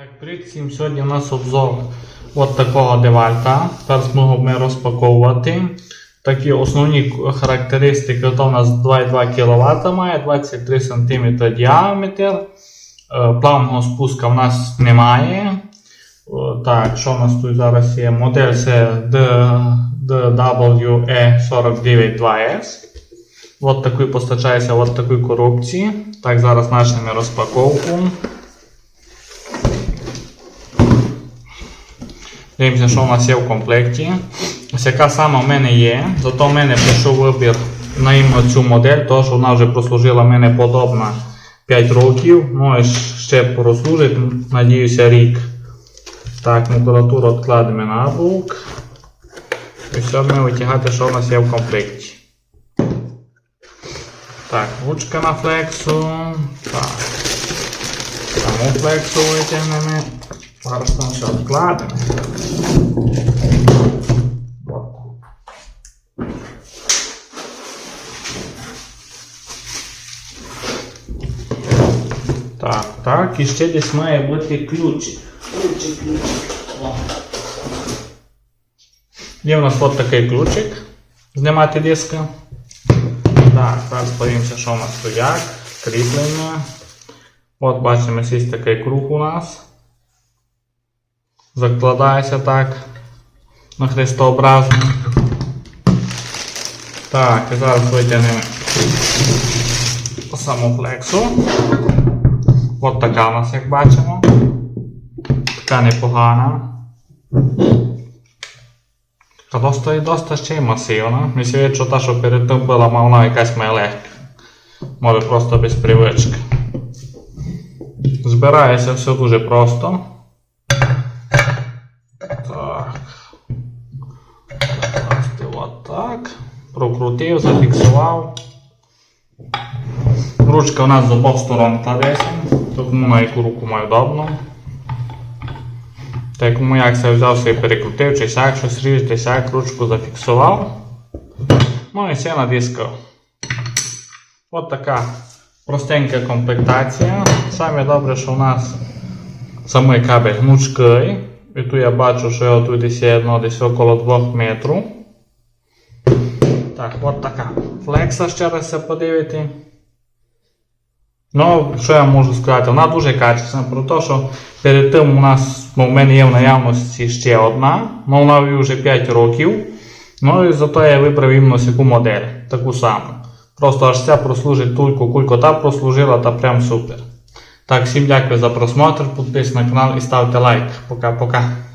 Так, привіт всім. Сьогодні у нас обзор от такого девальта. Зараз ми розпаковувати. Такі основні характеристики, то у нас 2,2 кВт має, 23 см діаметр. Е, Плавного спуска в нас немає. Так, що у нас тут зараз є? Модель це DWE492S. От такий постачається в такій коробці. Так, зараз почнемо розпаковку. Дивимося, що у нас є в комплекті. Ось яка сама в мене є. Зато в мене прийшов вибір на цю модель, тому що вона вже прослужила мене подобна 5 років. Ну і ще прослужить, надіюся, рік. Так, макулатуру відкладемо на бок. І все будемо витягати, що у нас є в комплекті. Так, ручка на флексу. Так. Саму флексу витягнемо. Зараз там все відкладемо. Так, так, і ще десь має бути ключик. Ключик, ключик. О. Є в нас от такий ключик. Знімати диска. Так, зараз подивимося, що у нас тут як. Кріплення. От бачимо, є такий круг у нас. Закладається так. На хрестообразно. Так, і зараз витягнемо саму флексу. От така у нас, як бачимо. Така непогана. Така доста і ще й масивна. Мені що та, що перед тим була, вона якась має легка. Може просто без привички. Збирається все дуже просто. Отак. Прокрутив, зафіксував. Ручка у нас з обох сторон кладеться, тому на яку руку маю удобно. Так кому як це взяв собі перекрутив, чи сяк щось ріж, сяк, ручку зафіксував. Ну і все на диску. От така простенька комплектація. Саме добре, що у нас самий кабель гнучкий. І тут я бачу, що його тут є одно десь около 2 метрів. Так, от така. Флекса ще раз подивити. Ну, що я можу сказати? Вона дуже качественна, про те, що перед тим у нас ну, в мене є в наявності ще одна, але вона вже 5 років. Ну і зато я вибрав іменно таку модель, таку саму. Просто аж ця прослужить тільки, кулько та прослужила, та прям супер. Так, всім дякую за просмотр, підписуйтесь на канал і ставте лайк. Пока-пока.